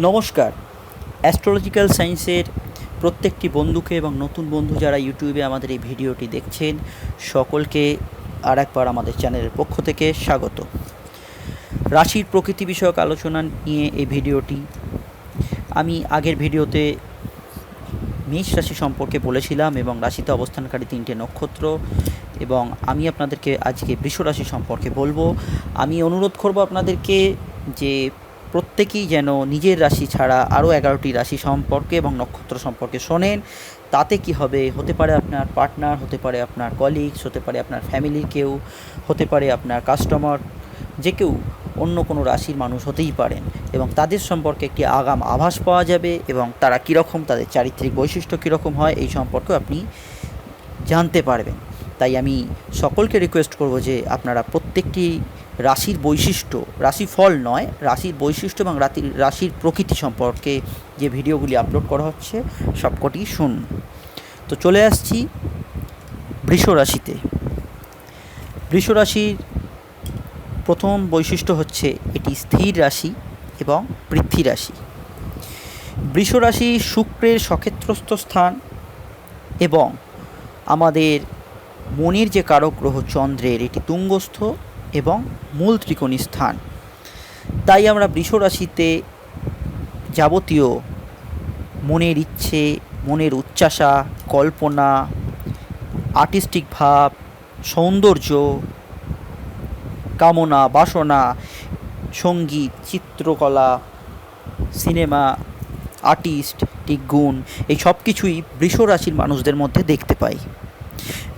নমস্কার। অ্যাস্ট্রোলজিক্যাল সায়েন্সের প্রত্যেকটি বন্ধুকে এবং নতুন বন্ধু যারা ইউটিউবে আমাদের এই ভিডিওটি দেখছেন, সকলকে আর একবার আমাদের চ্যানেলের পক্ষ থেকে স্বাগত। রাশির প্রকৃতি বিষয়ক আলোচনা নিয়ে এই ভিডিওটি আমি আগের ভিডিওতে মেষ রাশি সম্পর্কে বলেছিলাম এবং রাশিতে অবস্থানকারী তিনটে নক্ষত্র এবং আমি আপনাদেরকে আজকে বৃষ রাশি সম্পর্কে বলব। আমি অনুরোধ করব আপনাদেরকে যে প্রত্যেকেই যেন নিজের রাশি ছাড়া আরও এগারোটি রাশি সম্পর্কে এবং নক্ষত্র সম্পর্কে শোনেন। তাতে কি হবে? হতে পারে আপনার পার্টনার হতে পারে আপনার কলিগস হতে পারে আপনার ফ্যামিলির কেউ, হতে পারে আপনার কাস্টমার যে কেউ অন্য কোনো রাশির মানুষ হতেই পারেন এবং তাদের সম্পর্কে একটি আগাম আভাস পাওয়া যাবে এবং তারা কীরকম, তাদের চারিত্রিক বৈশিষ্ট্য কীরকম হয় এই সম্পর্কে আপনি জানতে পারবেন। তাই আমি সকলকে রিকোয়েস্ট করব যে আপনারা প্রত্যেকটি রাশির বৈশিষ্ট্য রাশি ফল নয়, রাশির বৈশিষ্ট্য এবং রাতির রাশির প্রকৃতি সম্পর্কে যে ভিডিওগুলি আপলোড করা হচ্ছে, সবকটি শুনুন। তো চলে আসছি বৃষ রাশিতে। বৃষ রাশির প্রথম বৈশিষ্ট্য হচ্ছে এটি স্থির রাশি এবং পৃথ্বী রাশি। বৃষ রাশি শুক্রের সক্ষেত্রস্থ স্থান এবং আমাদের মনের যে কারক গ্রহ চন্দ্রের, এটি তুঙ্গস্থ এবং মূল ত্রিকোণী স্থান। তাই আমরা বৃষ রাশিতে যাবতীয় মনের ইচ্ছে, মনের উচ্চাসা কল্পনা, আর্টিস্টিক ভাব, সৌন্দর্য, কামনা, বাসনা, সংগীত, চিত্রকলা, সিনেমা আর্টিস্টিক গুণ এই সব কিছুই বৃষ রাশির মানুষদের মধ্যে দেখতে পাই।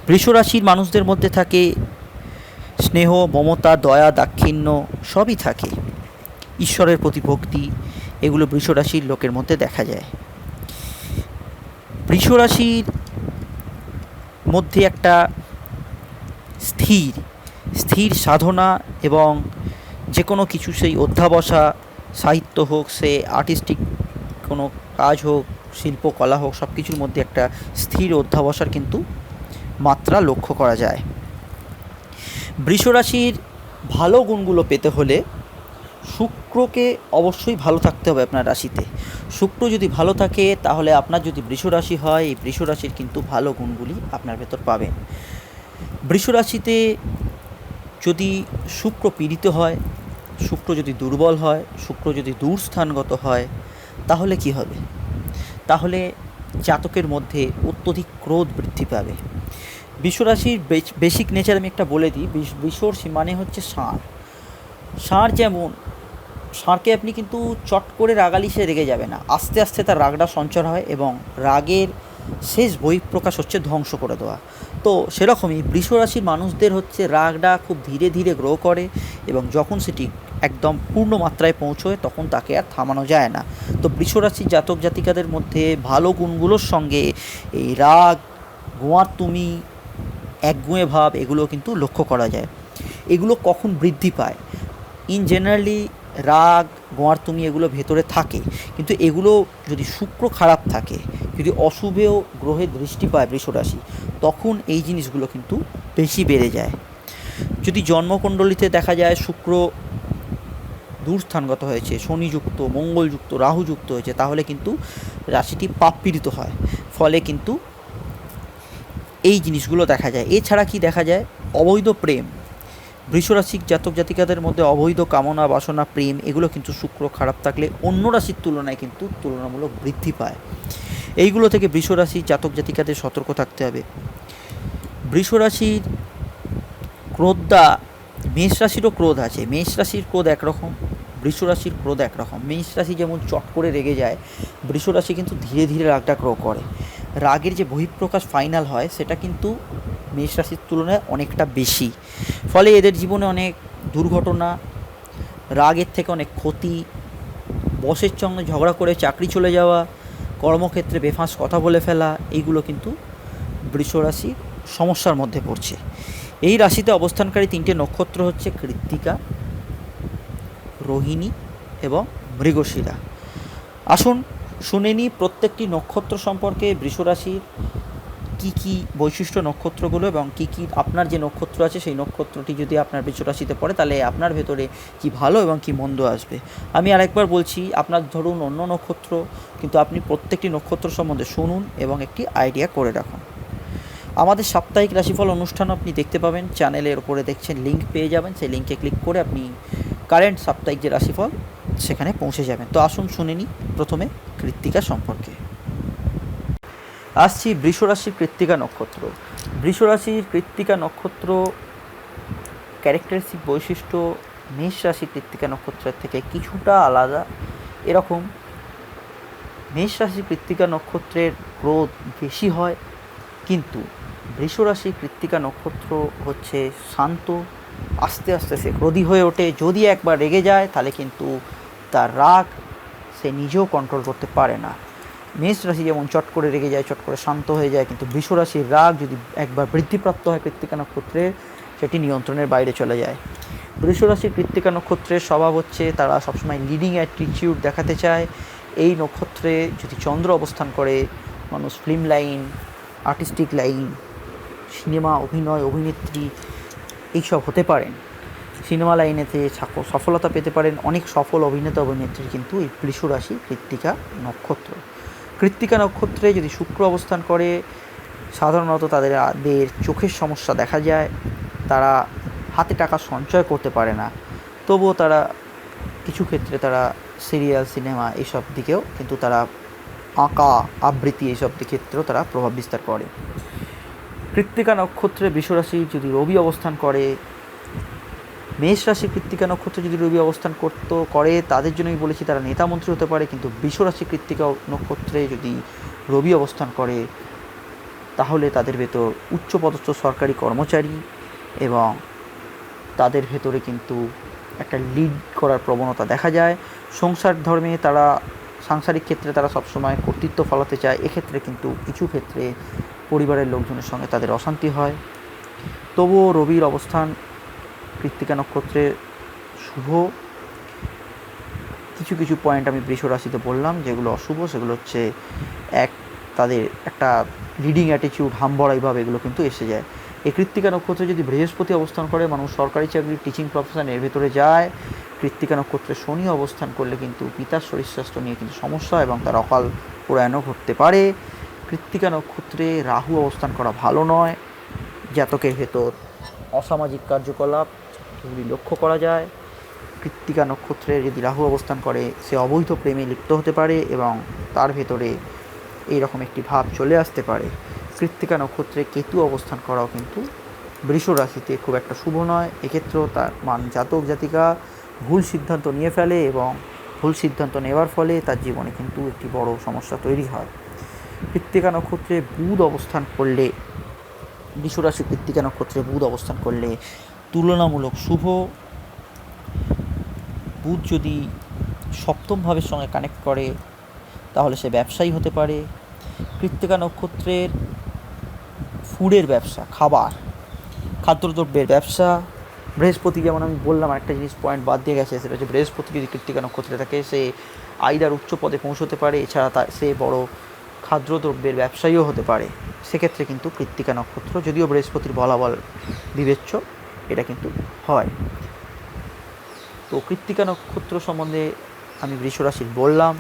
বৃষ রাশির মানুষদের মধ্যে থাকে স্নেহ, মমতা, দয়া, দাক্ষিণ্য সবই থাকে। ঈশ্বরের প্রতি ভক্তি, এগুলো বৃষ রাশির লোকের মধ্যে দেখা যায়। বৃষ রাশির মধ্যে একটা স্থির স্থির সাধনা এবং যে কোনো কিছু সেই অধ্যাবসা, সাহিত্য হোক, সে আর্টিস্টিক কোনো কাজ হোক শিল্পকলা হোক সব কিছুর মধ্যে একটা স্থির অধ্যাবসার কিন্তু মাত্রা লক্ষ্য করা যায়। বৃষরাশির ভালো গুণগুলো পেতে হলে শুক্রকে অবশ্যই ভালো থাকতে হবে আপনার রাশিতে। শুক্র যদি ভালো থাকে, তাহলে আপনার যদি বৃষরাশি হয়, এই বৃষরাশির কিন্তু ভালো গুণগুলি আপনার ভেতর পাবেন। বৃষরাশিতে যদি শুক্র পীড়িত হয়, শুক্র যদি দুর্বল হয়, শুক্র যদি দূরস্থানগত হয়, তাহলে কি হবে? তাহলে জাতকের মধ্যে অত্যধিক ক্রোধ বৃদ্ধি পাবে। বিশ্বরাশির বেসিক নেচার আমি একটা বলে দিই। বিশ্বর মানে হচ্ছে ষাঁড়। ষাঁড় যেমন, ষাঁড়কে আপনি কিন্তু চট করে রাগালি সে রেগে যাবে না। আস্তে আস্তে তার রাগটা সঞ্চার হয় এবং রাগের শেষ বহিঃপ্রকাশ হচ্ছে ধ্বংস করে দেওয়া। তো সেরকমই বৃষরাশির মানুষদের হচ্ছে রাগটা খুব ধীরে ধীরে গ্রো করে এবং যখন সেটি একদম পূর্ণ মাত্রায় পৌঁছয়, তখন তাকে আর থামানো যায় না। তো বৃষরাশির জাতক জাতিকাদের মধ্যে ভালো গুণগুলোর সঙ্গে এই রাগ, গোয়ার তুমি একগুঁয়ে ভাব এগুলো কিন্তু লক্ষ্য করা যায়। এগুলো কখন বৃদ্ধি পায়? ইন জেনারেলি রাগ গোয়ার তুমি এগুলো ভেতরে থাকে। কিন্তু এগুলো যদি শুক্র খারাপ থাকে, যদি অশুভেও গ্রহে দৃষ্টি পায় বৃষরাশি, তখন এই জিনিসগুলো কিন্তু বেশি বেড়ে যায়। যদি জন্মকুণ্ডলিতে দেখা যায় শুক্র দূরস্থানগত হয়েছে, শনিযুক্ত, মঙ্গলযুক্ত, রাহুযুক্ত হয়েছে, তাহলে কিন্তু রাশিটি পাপ পীড়িত হয়। ফলে কিন্তু এই জিনিসগুলো দেখা যায়। এছাড়া কি দেখা যায়? অবৈধ প্রেম। বৃষরাশিক জাতক জাতিকাদের মধ্যে অবৈধ কামনা, বাসনা, প্রেম, এগুলো কিন্তু শুক্র খারাপ থাকলে অন্য রাশির তুলনায় কিন্তু তুলনামূলক বৃদ্ধি পায়। এইগুলো থেকে বৃষরাশির জাতক জাতিকাদের সতর্ক থাকতে হবে। বৃষরাশির ক্রোধদা মেষ রাশিরও ক্রোধ আছে। মেষ রাশির ক্রোধ একরকম বৃষ রাশির ক্রোধ একরকম। মেষ রাশি যেমন চট করে রেগে যায় বৃষ রাশি কিন্তু ধীরে ধীরে রাগটা ক্রো করে। রাগের যে বহিঃপ্রকাশ ফাইনাল হয়, সেটা কিন্তু মেষ রাশির তুলনায় অনেকটা বেশি। ফলে এদের জীবনে অনেক দুর্ঘটনা, রাগের থেকে অনেক ক্ষতি, বসের সঙ্গে ঝগড়া করে চাকরি চলে যাওয়া, কর্মক্ষেত্রে বেফাঁস কথা বলে ফেলা এইগুলো কিন্তু বৃষরাশির সমস্যার মধ্যে পড়ছে। এই রাশিতে অবস্থানকারী তিনটে নক্ষত্র হচ্ছে কৃত্তিকা, রোহিণী এবং মৃগশিরা। আসুন শুনে নিই প্রত্যেকটি নক্ষত্র সম্পর্কে বৃষরাশির কি কি বৈশিষ্ট্য নক্ষত্রগুলো এবং কি কি আপনার যে নক্ষত্র আছে সেই নক্ষত্রটি যদি আপনার বৃষ রাশিতে পড়ে, তাহলে আপনার ভেতরে কি ভালো এবং কি মন্দ আসবে? আমি আরেকবার বলছি, আপনার ধরুন অন্য নক্ষত্র, কিন্তু আপনি প্রত্যেকটি নক্ষত্র সম্বন্ধে শুনুন এবং একটি আইডিয়া করে রাখুন। আমাদের সাপ্তাহিক রাশিফল অনুষ্ঠান আপনি দেখতে পাবেন, চ্যানেলের ওপরে দেখছেন লিঙ্ক পেয়ে যাবেন, সেই লিঙ্কে ক্লিক করে আপনি কারেন্ট সাপ্তাহিক যে রাশিফল সেখানে পৌঁছে যাবেন। তো আসুন শুনে নিই প্রথমে কৃত্তিকা সম্পর্কে। আসছি বৃষরাশির কৃত্তিকা নক্ষত্র। বৃষরাশির কৃত্তিকা নক্ষত্র ক্যারেক্টারিস্টিক বৈশিষ্ট্য মেষ রাশি কৃত্তিকা নক্ষত্রের থেকে কিছুটা আলাদা। এরকম মেষ রাশি কৃত্তিকা নক্ষত্রের ক্রোধ বেশি হয়, কিন্তু বৃষরাশি কৃত্তিকা নক্ষত্র হচ্ছে শান্ত, আস্তে আস্তে সে ক্রোধী হয়ে ওঠে। যদি একবার রেগে যায়, তাহলে কিন্তু তার রাগ সে নিজেও কন্ট্রোল করতে পারে না। মেষ রাশি যেমন চট করে রেগে যায়, চট করে শান্ত হয়ে যায়, কিন্তু বৃষ রাশির রাগ যদি একবার বৃদ্ধিপ্রাপ্ত হয় কৃত্তিকা নক্ষত্রে, সেটি নিয়ন্ত্রণের বাইরে চলে যায়। বৃষ রাশির কৃত্তিকা নক্ষত্রের স্বভাব হচ্ছে তারা সবসময় লিডিং অ্যাটিটিউড দেখাতে চায়। এই নক্ষত্রে যদি চন্দ্র অবস্থান করে, মানুষ film line artistic line cinema অভিনয়, অভিনেত্রী, এইসব হতে পারেন। সিনেমা লাইনেতে সফলতা পেতে পারেন অনেক সফল অভিনেতা অভিনেত্রী কিন্তু এই বৃষ রাশি কৃত্তিকা নক্ষত্র। কৃত্তিকা নক্ষত্রে যদি শুক্র অবস্থান করে, সাধারণত তাদের দের চোখের সমস্যা দেখা যায়, তারা হাতে টাকা সঞ্চয় করতে পারে না। তবুও তারা কিছু ক্ষেত্রে তারা সিরিয়াল, সিনেমা এইসব দিকেও কিন্তু তারা আঁকা, আবৃত্তি এইসব ক্ষেত্রেও তারা প্রভাব বিস্তার করে। কৃত্তিকা নক্ষত্রে বিশ্বরাশি যদি রবি অবস্থান করে মেষ রাশি কৃত্তিকা নক্ষত্রে যদি রবি অবস্থান করত, করে, তাদের জন্যই বলেছি তারা নেতা মন্ত্রী হতে পারে, কিন্তু বিশ্বরাশি কৃত্তিকা নক্ষত্রে যদি রবি অবস্থান করে, তাহলে তাদের ভেতর উচ্চপদস্থ সরকারি কর্মচারী এবং তাদের ভেতরে কিন্তু একটা লিড করার প্রবণতা দেখা যায়। সংসার ধর্মে তারা, সাংসারিক ক্ষেত্রে তারা সবসময় কর্তৃত্ব ফলাতে চায়, এক্ষেত্রে কিন্তু কিছু ক্ষেত্রে পরিবারের লোকজনের সঙ্গে তাদের অশান্তি হয়। তবুও রবির অবস্থান কৃত্তিকা নক্ষত্রে শুভ। কিছু কিছু পয়েন্ট আমি বৃষ রাশিতে বললাম, যেগুলো অশুভ, সেগুলো হচ্ছে এক, তাদের একটা লিডিং অ্যাটিটিউড হামবড়াই ভাব, এগুলো কিন্তু এসে যায়। এই কৃত্তিকা নক্ষত্রে যদি বৃহস্পতি অবস্থান করে, মানুষ সরকারি চাকরি টিচিং প্রফেশন এর ভেতরে যায়। কৃত্তিকা নক্ষত্রে শনি অবস্থান করলে কিন্তু পিতার শরীর স্বাস্থ্য নিয়ে কিন্তু সমস্যা এবং তার অকাল প্রয়াণও ঘটতে পারে। কৃত্তিকা নক্ষত্রে রাহু অবস্থান করা ভালো নয়। জাতকের ভেতর অসামাজিক কার্যকলাপ এগুলি লক্ষ্য করা যায়। কৃত্তিকা নক্ষত্রে যদি রাহু অবস্থান করে, সে অবৈধ প্রেমে লিপ্ত হতে পারে এবং তার ভেতরে এই রকম একটি ভাব চলে আসতে পারে। কৃত্তিকা নক্ষত্রে কেতু অবস্থান করাও কিন্তু বৃষ রাশিতে খুব একটা শুভ নয়। এক্ষেত্রেও তার মান জাতক জাতিকা ভুল সিদ্ধান্ত নিয়ে ফেলে এবং ভুল সিদ্ধান্ত নেওয়ার ফলে তার জীবনে কিন্তু একটি বড় সমস্যা তৈরি হয়। কৃত্তিকা নক্ষত্রে বুধ অবস্থান করলে বিশ্বরাশি কৃত্তিকা নক্ষত্রে বুধ অবস্থান করলে তুলনামূলক শুভ বুধ যদি সপ্তম ভাবের সঙ্গে কানেক্ট করে, তাহলে সে ব্যবসায়ী হতে পারে। কৃত্তিকা নক্ষত্রের ফুডের ব্যবসা, খাবার, খাদ্যদ্রব্যের ব্যবসা। বৃহস্পতি যেমন আমি বললাম একটা জিনিস পয়েন্ট বাদ দিয়ে গেছে, সেটা হচ্ছে বৃহস্পতি যদি কৃত্তিকা নক্ষত্রে থাকে, সে আইদার উচ্চ পদে পৌঁছতে পারে, এছাড়া তা সে বড় খাদ্যদ্রব্যের ব্যবসায়ীও হতে পারে। সেক্ষেত্রে কিন্তু কৃত্তিকা নক্ষত্র, যদিও বৃহস্পতির বলাবল বিবেচ্য এটা কিন্তু হয়। তো কৃত্তিকা নক্ষত্র সম্বন্ধে আমি বৃষরাশির বললাম।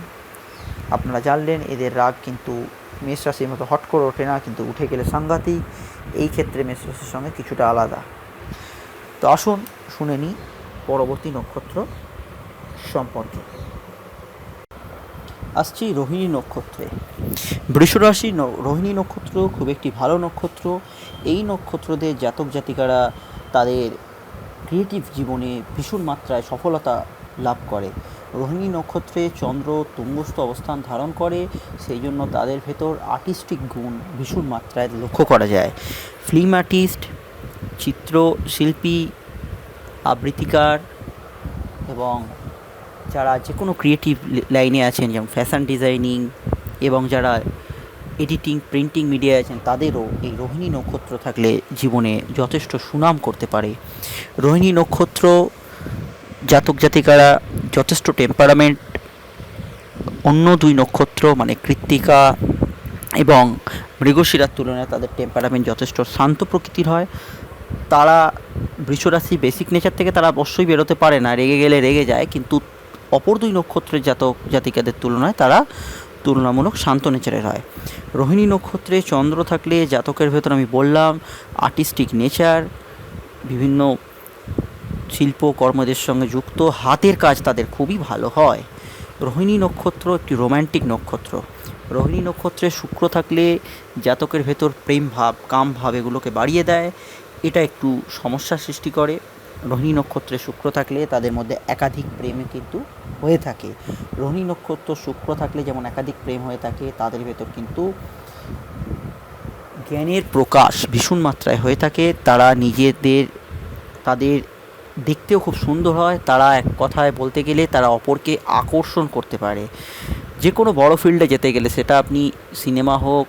আপনারা জানলেন, এদের রাগ কিন্তু মেষ রাশির মতো হট করে ওঠে না, কিন্তু উঠে গেলে সাংঘাতিক। এই ক্ষেত্রে মেষ রাশির সঙ্গে কিছুটা আলাদা। তো আসুন শুনে নিই পরবর্তী নক্ষত্র সম্পর্কে। আসছি রোহিণী নক্ষত্রে। বৃষরাশি রোহিণী নক্ষত্র খুব একটি ভালো নক্ষত্র। এই নক্ষত্রদের জাতক জাতিকারা তাদের ক্রিয়েটিভ জীবনে ভীষণ মাত্রায় সফলতা লাভ করে। রোহিণী নক্ষত্রে চন্দ্র তুঙ্গস্থ অবস্থান ধারণ করে, সেই জন্য তাদের ভেতর আর্টিস্টিক গুণ ভীষণ মাত্রায় লক্ষ্য করা যায়। ফিল্ম আর্টিস্ট চিত্রশিল্পী, আবৃত্তিকার এবং যারা যে কোনো ক্রিয়েটিভ লাইনে আছেন, যেমন ফ্যাশন ডিজাইনিং এবং যারা এডিটিং, প্রিন্টিং মিডিয়ায় আছেন, তাদেরও এই রোহিণী নক্ষত্র থাকলে জীবনে যথেষ্ট সুনাম করতে পারে। রোহিণী নক্ষত্র, জাতক জাতিকারা, যথেষ্ট টেম্পারামেন্ট অন্য দুই নক্ষত্র মানে কৃত্তিকা এবং মৃগশিরার তুলনায় তাদের টেম্পারামেন্ট যথেষ্ট শান্ত প্রকৃতির হয়। তারা বৃষরাশি বেসিক নেচার থেকে তারা অবশ্যই বেরোতে পারে না, রেগে গেলে রেগে যায়, কিন্তু অপর দুই নক্ষত্রের জাতক জাতিকাদের তুলনায় তারা তুলনামূলক শান্ত নেচারের হয়। রোহিণী নক্ষত্রে চন্দ্র থাকলে জাতকের ভেতর আমি বললাম, আর্টিস্টিক নেচার, বিভিন্ন শিল্প কর্মদের সঙ্গে যুক্ত, হাতের কাজ তাদের খুবই ভালো হয়। রোহিণী নক্ষত্র একটি রোম্যান্টিক নক্ষত্র। রোহিণী নক্ষত্রে শুক্র থাকলে জাতকের ভেতর প্রেম ভাব কাম ভাব এগুলোকে বাড়িয়ে দেয়। এটা একটু সমস্যার সৃষ্টি করে। রোহিণী নক্ষত্রে শুক্র থাকলে তাদের মধ্যে একাধিক প্রেম কিন্তু হয়ে থাকে। রোহিণী নক্ষত্র শুক্র থাকলে যেমন একাধিক প্রেম হয়ে থাকে, তাদের ভেতর কিন্তু জ্ঞানের প্রকাশ ভীষণ মাত্রায় হয়ে থাকে। তারা নিজেদের, তাদের দেখতেও খুব সুন্দর হয়। তারা এক কথায় বলতে গেলে তারা অপরকে আকর্ষণ করতে পারে। যে কোনো বড় ফিল্ডে যেতে গেলে সেটা আপনি সিনেমা হোক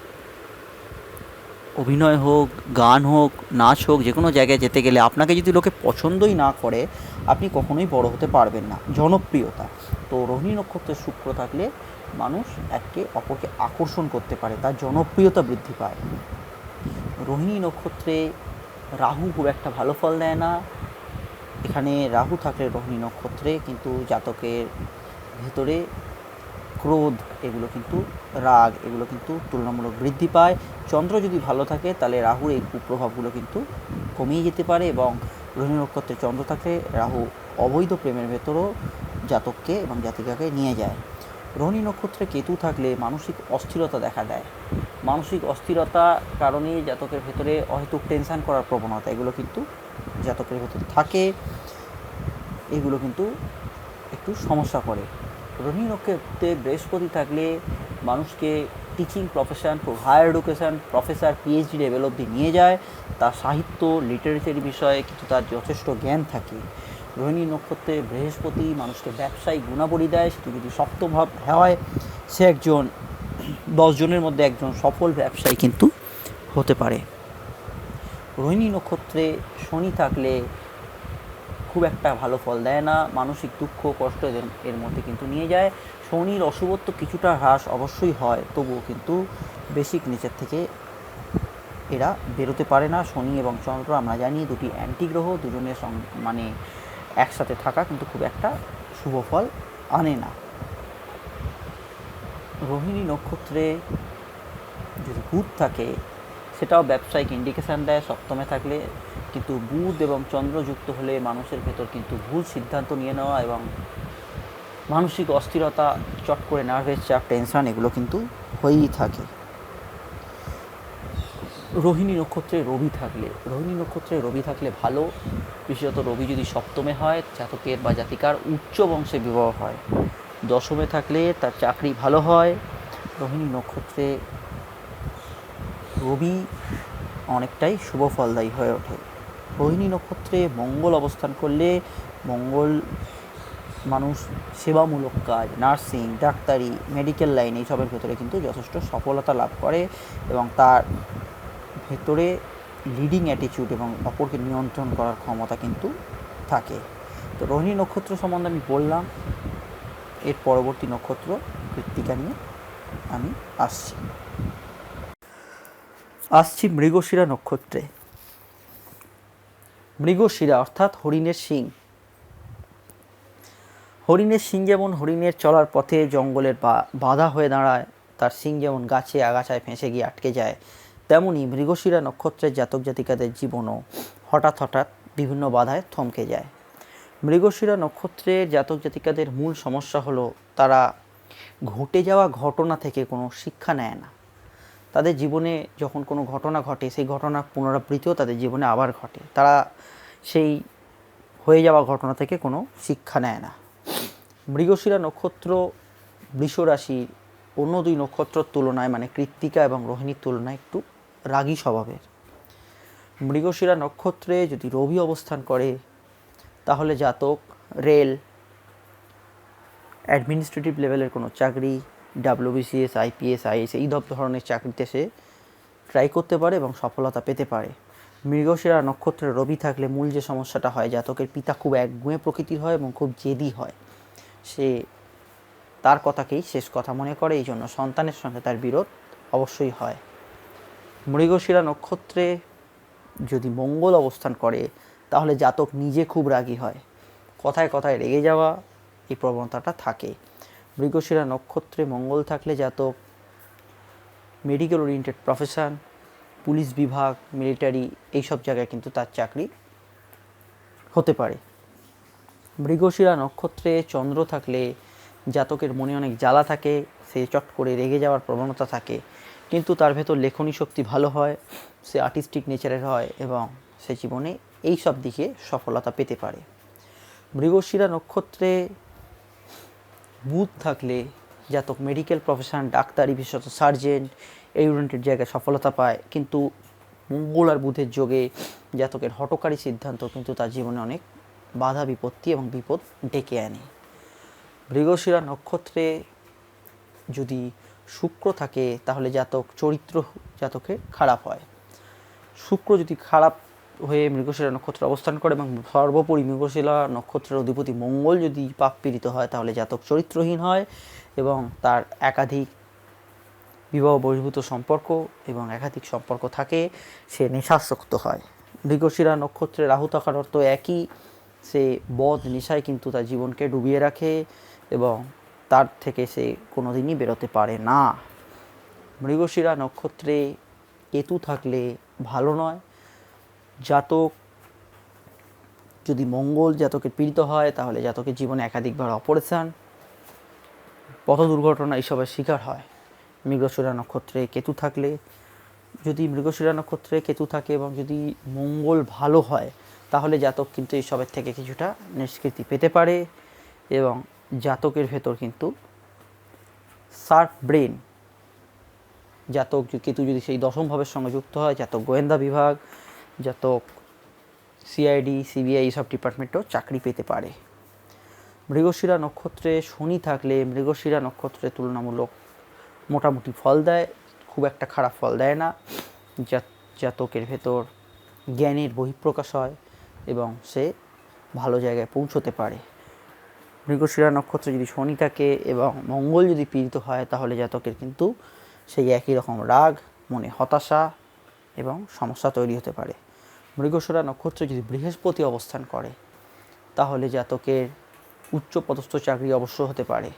অভিনয় হোক, গান হোক, নাচ হোক, যে কোনো জায়গায় যেতে গেলে আপনাকে যদি লোকে পছন্দই না করে, আপনি কখনোই বড় হতে পারবেন না। জনপ্রিয়তা। তো রোহিণী নক্ষত্রের শুক্র থাকলে মানুষ একে অপরকে আকর্ষণ করতে পারে, তার জনপ্রিয়তা বৃদ্ধি পায়। রোহিণী নক্ষত্রে রাহু খুব একটা ভালো ফল দেয় না। এখানে রাহু থাকলে রোহিণী নক্ষত্রে কিন্তু জাতকের ভেতরে ক্রোধ, এগুলো কিন্তু রাগ, এগুলো কিন্তু তুলনামূলক বৃদ্ধি পায়। চন্দ্র যদি ভালো থাকে, তাহলে রাহুর এই কুপ্রভাবগুলো কিন্তু কমিয়ে যেতে পারে এবং রোহিণী নক্ষত্রে চন্দ্র থাকলে রাহু অবৈধ প্রেমের ভেতরও জাতককে এবং জাতিকাকে নিয়ে যায়। রোহিণী নক্ষত্রে কেতু থাকলে মানসিক অস্থিরতা দেখা দেয়। মানসিক অস্থিরতা কারণে জাতকের ভেতরে অহেতুক টেনশান করার প্রবণতা, এগুলো কিন্তু জাতকের ভেতরে থাকে। এগুলো কিন্তু একটু সমস্যা করে। রোহিণী নক্ষত্রে বৃহস্পতি থাকলে মানুষকে teaching profession higher education professor PhD level অবধি নিয়ে যায়। তার সাহিত্য লিটারেচারি বিষয়ে কিন্তু তার যথেষ্ট জ্ঞান থাকে। রোহিণী নক্ষত্রে বৃহস্পতি মানুষকে ব্যবসায়িক গুণাবলী দেয়। সেটি যদি সপ্তম ভাব হয়, সে একজন দশজনের মধ্যে একজন সফল ব্যবসায়ী কিন্তু হতে পারে। রোহিণী নক্ষত্রে শনি থাকলে খুব একটা ভালো ফল দেয় না, মানসিক দুঃখ, কষ্ট এদের, এর মধ্যে কিন্তু নিয়ে যায়। শনির অশুভত্ব কিছুটা হ্রাস অবশ্যই হয়, তবুও কিন্তু বেসিক নেচার থেকে এরা বেরোতে পারে না। শনি এবং চন্দ্র আমরা জানি দুটি অ্যান্টি গ্রহ দুজনের মানে একসাথে থাকা কিন্তু খুব একটা শুভ ফল আনে না। রোহিণী নক্ষত্রে যদি বুধ থাকে, সেটাও ব্যবসায়িক ইন্ডিকেশান দেয়, সপ্তমে থাকলে কিন্তু বুধ এবং চন্দ্র যুক্ত হলে মানুষের ভেতর কিন্তু ভুল সিদ্ধান্ত নিয়ে নেওয়া এবং মানসিক অস্থিরতা চট করে নার্ভের চাপ টেনশন এগুলো কিন্তু হয়েই থাকে। রোহিণী নক্ষত্রে রবি থাকলে, রোহিণী নক্ষত্রে রবি থাকলে ভালো। বিশেষত রবি যদি সপ্তমে হয়, জাতকের বা জাতিকার উচ্চ বংশে বিবাহ হয়। দশমে থাকলে তার চাকরি ভালো হয়। রোহিণী নক্ষত্রে রবি অনেকটাই শুভ ফলদায়ী হয়ে ওঠে। রোহিণী নক্ষত্রে মঙ্গল অবস্থান করলে মঙ্গল মানুষ সেবামূলক কাজ, নার্সিং, ডাক্তারি, মেডিকেল লাইন এইসবের ভেতরে কিন্তু যথেষ্ট সফলতা লাভ করে এবং তার ভেতরে লিডিং অ্যাটিটিউড এবং অপরকে নিয়ন্ত্রণ করার ক্ষমতা কিন্তু থাকে। তো রোহিণী নক্ষত্র সম্বন্ধে আমি বললাম, এর পরবর্তী নক্ষত্র কৃত্তিকা নিয়ে আমি আসছি। আসছি মৃগশিরা নক্ষত্রে। মৃগশিরা, অর্থাৎ হরিণের শিং। হরিণের শিং যেমন হরিণের চলার পথে জঙ্গলের বাধা হয়ে দাঁড়ায়, তার শিং যেমন গাছে আগাছায় ফেঁসে গিয়ে আটকে যায়, তেমনি মৃগশিরা নক্ষত্রের জাতক জাতিকাদের জীবনও হঠাৎ হঠাৎ বিভিন্ন বাধায় থমকে যায়। মৃগশিরা নক্ষত্রের জাতক জাতিকাদের মূল সমস্যা হলো, তারা ঘটে যাওয়া ঘটনা থেকে কোনো শিক্ষা নেয় না। তাদের জীবনে যখন কোনো ঘটনা ঘটে, সেই ঘটনা পুনরাবৃত্তিও তাদের জীবনে আবার ঘটে। তারা সেই হয়ে যাওয়া ঘটনা থেকে কোনো শিক্ষা নেয় না। মৃগশিরা নক্ষত্র বৃষ রাশির অন্য দুই নক্ষত্রর তুলনায় মানে কৃত্তিকা এবং রোহিণীর তুলনায় একটু রাগী স্বভাবের। মৃগশিরা নক্ষত্রে যদি রবি অবস্থান করে, তাহলে জাতক, রেল অ্যাডমিনিস্ট্রেটিভ লেভেলের কোনো চাকরি ডাব্লিউবিসিএস আইপিএস আইএস এই ধরনের চাকরিতে সে ট্রাই করতে পারে এবং সফলতা পেতে পারে। মৃগশিরা নক্ষত্রে রবি থাকলে মূল যে সমস্যাটা হয়, জাতকের পিতা খুব একগুঁয়ে প্রকৃতির হয় এবং খুব জেদি হয়। সে তার কথাকেই শেষ কথা মনে করে, এই জন্য সন্তানের সঙ্গে তার বিরোধ অবশ্যই হয়। মৃগশিরা নক্ষত্রে যদি মঙ্গল অবস্থান করে, তাহলে জাতক নিজে খুব রাগী হয়। কথায় কথায় রেগে যাওয়া এই প্রবণতাটা থাকে। মৃগশিরা নক্ষত্রে মঙ্গল থাকলে জাতক মেডিকেল ওরিয়েন্টেড প্রফেশন পুলিশ বিভাগ মিলিটারি এইসব জায়গায় কিন্তু তার চাকরি হতে পারে। মৃগশিরা নক্ষত্রে চন্দ্র থাকলে জাতকের মনে অনেক জ্বালা থাকে, সে চট করে রেগে যাওয়ার প্রবণতা থাকে, কিন্তু তার ভেতর লেখনী শক্তি ভালো হয়, সে আর্টিস্টিক নেচারের হয় এবং সে জীবনে এই সব দিকে সফলতা পেতে পারে। মৃগশিরা নক্ষত্রে বুধ থাকলে জাতক মেডিকেল প্রফেশন ডাক্তারি বিশেষত সার্জেন্ট এই ওরিয়েন্টেড জায়গায় সফলতা পায়। কিন্তু মঙ্গল আর বুধের যোগে জাতকের হটকারী সিদ্ধান্ত কিন্তু তার জীবনে অনেক বাধা, বিপত্তি এবং বিপদ ডেকে আনে। মৃগশিরা নক্ষত্রে যদি শুক্র থাকে, তাহলে জাতক চরিত্র জাতকে খারাপ হয়। শুক্র যদি খারাপ হয়ে মৃগশিরা নক্ষত্রে অবস্থান করে এবং সর্বোপরি মৃগশিলা নক্ষত্রের অধিপতি মঙ্গল যদি পাপ পীড়িত হয়, তাহলে জাতক চরিত্রহীন হয় এবং তার একাধিক বিবাহ বহির্ভূত সম্পর্ক এবং একাধিক সম্পর্ক থাকে, সে নেশাসক্ত হয়। মৃগশিরা নক্ষত্রে রাহু থাকার অর্থ একই, সে বদ নেশায় কিন্তু তার জীবনকে ডুবিয়ে রাখে এবং তার থেকে সে কোনোদিনই বেরোতে পারে না। মৃগশিরা নক্ষত্রে কেতু থাকলে ভালো নয় জাতক, যদি মঙ্গল জাতকের পীড়িত হয়, তাহলে জাতকের জীবনে একাধিকবার অপারেশন, পথ দুর্ঘটনা এইসবের শিকার হয়। মৃগশিরা নক্ষত্রে কেতু থাকলে, যদি মৃগশিরা নক্ষত্রে কেতু থাকে এবং যদি মঙ্গল ভালো হয়, তাহলে জাতক কিন্তু এইসবের থেকে কিছুটা নিষ্কৃতি পেতে পারে এবং জাতকের ভেতর কিন্তু শার্প ব্রেন। জাতক কেতু যদি সেই দশম ভাবের সঙ্গে যুক্ত হয়, জাতক গোয়েন্দা বিভাগ জাতক সিআইডি সিবিআই এইসব ডিপার্টমেন্টেও চাকরি পেতে পারে। মৃগশিরা নক্ষত্রে শনি থাকলে মৃগশিরা নক্ষত্রে তুলনামূলক মোটামুটি ফল দেয়, খুব একটা খারাপ ফল দেয় না। জাতকের ভেতর জ্ঞানের বহিঃপ্রকাশ হয় এবং সে ভালো জায়গায় পৌঁছতে পারে। মৃগশিরা নক্ষত্রে যদি শনি থাকে এবং মঙ্গল যদি পীড়িত হয়, তাহলে জাতকের কিন্তু সেই একই রকম রাগ, মনে হতাশা এবং সমস্যা তৈরি হতে পারে। মৃগশিরা নক্ষত্রে যদি বৃহস্পতি অবস্থান করে, তাহলে জাতকের উচ্চ পদস্থ চাকরি অবশ্য হতে পারে।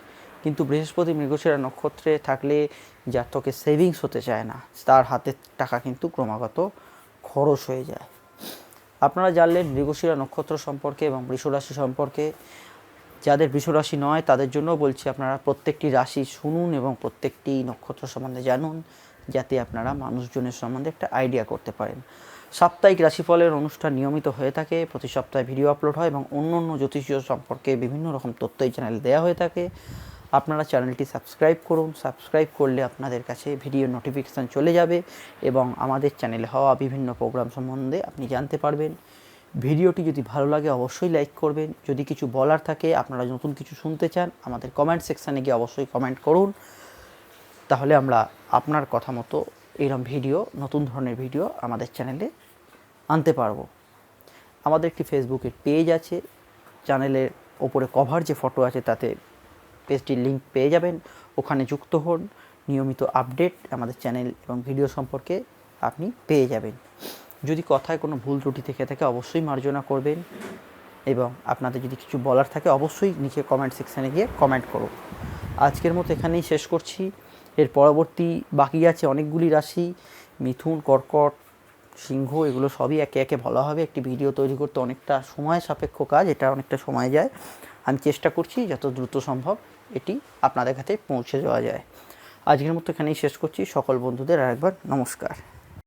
কিন্তু বৃহস্পতি মৃগশিরা নক্ষত্রে থাকলে জাতকের সেভিংস হতে চায় না। তার হাতের টাকা কিন্তু ক্রমাগত খরচ হয়ে যায়। আপনারা জানলেন মৃগশিরা নক্ষত্র সম্পর্কে এবং বৃষরাশি সম্পর্কে। যাদের বৃষরাশি নয়, তাদের জন্য বলছি আপনারা প্রত্যেকটি রাশি শুনুন এবং প্রত্যেকটি নক্ষত্র সম্বন্ধে জানুন, যাতে আপনারা মানুষজনের সম্বন্ধে একটা আইডিয়া করতে পারেন। সাপ্তাহিক রাশিফলের অনুষ্ঠান নিয়মিত হয়ে থাকে। প্রতি সপ্তাহে ভিডিও আপলোড হয় এবং অন্য অন্য জ্যোতিষীয় সম্পর্কে বিভিন্ন রকম তথ্য এই চ্যানেলে দেওয়া হয়ে থাকে। আপনারা চ্যানেলটি সাবস্ক্রাইব করুন। সাবস্ক্রাইব করলে আপনাদের কাছে ভিডিও নোটিফিকেশান চলে যাবে এবং আমাদের চ্যানেলে হওয়া বিভিন্ন প্রোগ্রাম সম্বন্ধে আপনি জানতে পারবেন। ভিডিওটি যদি ভালো লাগে অবশ্যই লাইক করবেন। যদি কিছু বলার থাকে, আপনারা নতুন কিছু শুনতে চান, আমাদের কমেন্ট সেকশানে গিয়ে অবশ্যই কমেন্ট করুন। তাহলে আমরা আপনার কথা মতো এরকম ভিডিও, নতুন ধরনের ভিডিও আমাদের চ্যানেলে আনতে পারব। আমাদের একটি ফেসবুকের পেজ আছে। চ্যানেলের ওপরে কভার যে ফটো আছে, তাতে পেজটির লিঙ্ক পেয়ে যাবেন। ওখানে যুক্ত হন। নিয়মিত আপডেট আমাদের চ্যানেল এবং ভিডিও সম্পর্কে আপনি পেয়ে যাবেন। যদি কথায় কোনো ভুল ত্রুটি থেকে থাকে, অবশ্যই মার্জনা করবেন এবং আপনাদের যদি কিছু বলার থাকে, অবশ্যই নিচে কমেন্ট সেকশানে গিয়ে কমেন্ট করুন। আজকের মতো এখানেই শেষ করছি। এর পরবর্তী বাকি আছে অনেকগুলি রাশি, মিথুন, কর্কট, সিংহ, এগুলো সবই একে একে বলা হবে। একটি ভিডিও তৈরি করতে অনেকটা সময় সাপেক্ষ কাজ, এটা অনেকটা সময় যায়। আমি চেষ্টা করছি যত দ্রুত সম্ভব এটি আপনাদের কাছে পৌঁছে দেওয়া যায়। আজকের মতো এখানেই শেষ করছি। সকল বন্ধুদের আরেকবার নমস্কার।